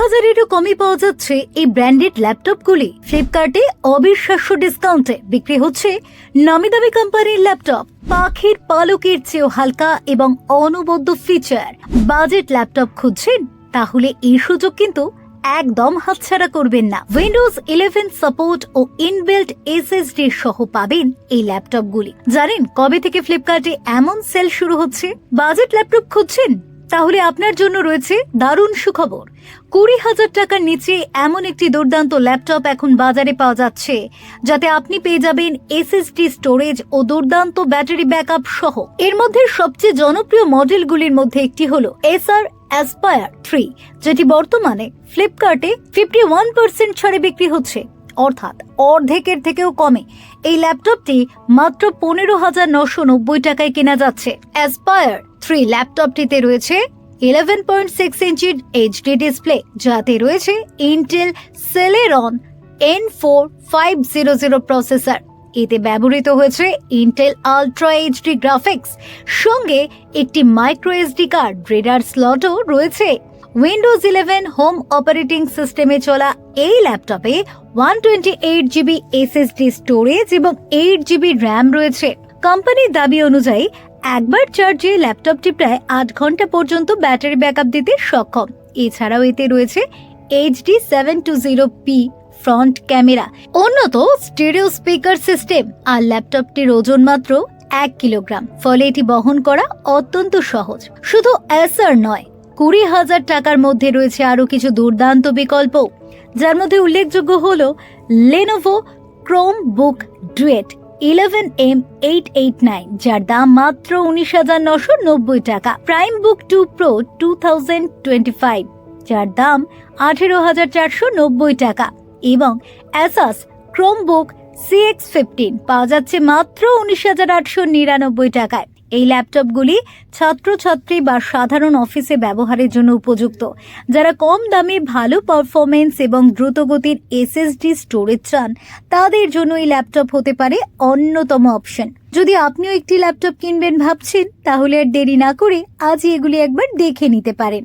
হাজারেরও কমে পাওয়া যাচ্ছে এই ব্র্যান্ডেড ল্যাপটপগুলি। ফ্লিপকার্টে অবিশ্বাস্য ডিসকাউন্টে বিক্রি হচ্ছে নামি দামি কোম্পানির ল্যাপটপ, পাখির পালকের চেয়েও হালকা এবং অনবদ্য ফিচার বাজেট ল্যাপটপ খুঁজছেন? তাহলে এই সুযোগ কিন্তু একদম হাতছাড়া করবেন না। উইন্ডোজ ইলেভেন সাপোর্ট ও ইনবিল্ট এসএসডি সহ পাবেন এই ল্যাপটপগুলি। জানেন কবে থেকে ফ্লিপকার্টে এমন সেল শুরু হচ্ছে? বাজেট ল্যাপটপ খুঁজছেন? তাহলে আপনার জন্য রয়েছে দারুণ সুখবর। কুড়ি হাজার টাকার নিচে এমন একটি দুর্দান্ত ল্যাপটপ এখন বাজারে পাওয়া যাচ্ছে, যাতে আপনি পেয়ে যাবেন এসএসডি স্টোরেজ ও দুর্দান্ত ব্যাটারি ব্যাকআপ সহ। এর মধ্যে সবচেয়ে জনপ্রিয় মডেলগুলির মধ্যে একটি হলো এসআর অ্যাসপায়ার থ্রি যেটি বর্তমানে ফ্লিপকার্টে ফিফটি ওয়ান পার্সেন্ট ছাড়ে বিক্রি হচ্ছে। অর্থাৎ অর্ধেকের থেকেও কমে। এই ল্যাপটপটি মাত্র পনেরো হাজার নশো নব্বই টাকায় কেনা যাচ্ছে। অ্যাসপায়ার থ্রি ল্যাপটপটিতে রয়েছে ইলেভেন পয়েন্ট সিক্স ইঞ্চির এইচডি ডিসপ্লে যাতে রয়েছে Intel Celeron N four five zero zero processor এতে ব্যবহৃত হয়েছে ইন্টেল আলট্রা এইচডি গ্রাফিক্স সঙ্গে একটি মাইক্রো এসডি কার্ড রেডার স্লটও রয়েছে। উইন্ডোজ ইলেভেন হোম অপারেটিং সিস্টেমে চলা এই ল্যাপটপে one twenty eight GB SSD storage এবং এইট জিবি র্যাম রয়েছে। কোম্পানির দাবি অনুযায়ী একবার চার্জে ল্যাপটপটি প্রায় আট ঘণ্টা পর্যন্ত ব্যাটারি ব্যাকআপ দিতে সক্ষম। এছাড়াও এতে রয়েছে HD seven two zero P front camera উন্নত স্টেরিও স্পিকার সিস্টেম আর ল্যাপটপটির ওজন মাত্র এক কিলোগ্রাম ফলে এটি বহন করা অত্যন্ত সহজ। শুধু এসার নয় কুড়ি হাজার টাকার মধ্যে রয়েছে আরও কিছু দুর্দান্ত বিকল্প, যার মধ্যে উল্লেখযোগ্য হল Lenovo Chromebook duet eleven M eight eight nine যার দাম মাত্র উনিশ হাজার নশো নব্বই টাকা। Primebook two pro two thousand twenty five যার দাম আঠেরো হাজার চারশো নব্বই টাকা। এবং অ্যাসাস ক্রোমবুক সিএক্স ফিফটিন পাওয়া যাচ্ছে মাত্র উনিশ হাজার আটশো নিরানব্বই টাকায়। এই ল্যাপটপগুলি ছাত্রছাত্রী বা সাধারণ অফিসে ব্যবহারের জন্য উপযুক্ত। যারা কম দামে ভালো পারফরমেন্স এবং দ্রুতগতির এসএসডি স্টোরেজ চান, তাদের জন্য এই ল্যাপটপ হতে পারে অন্যতম অপশন যদি আপনিও একটি ল্যাপটপ কিনবেন ভাবছেন, তাহলে আর দেরি না করে আজই এগুলি একবার দেখে নিতে পারেন।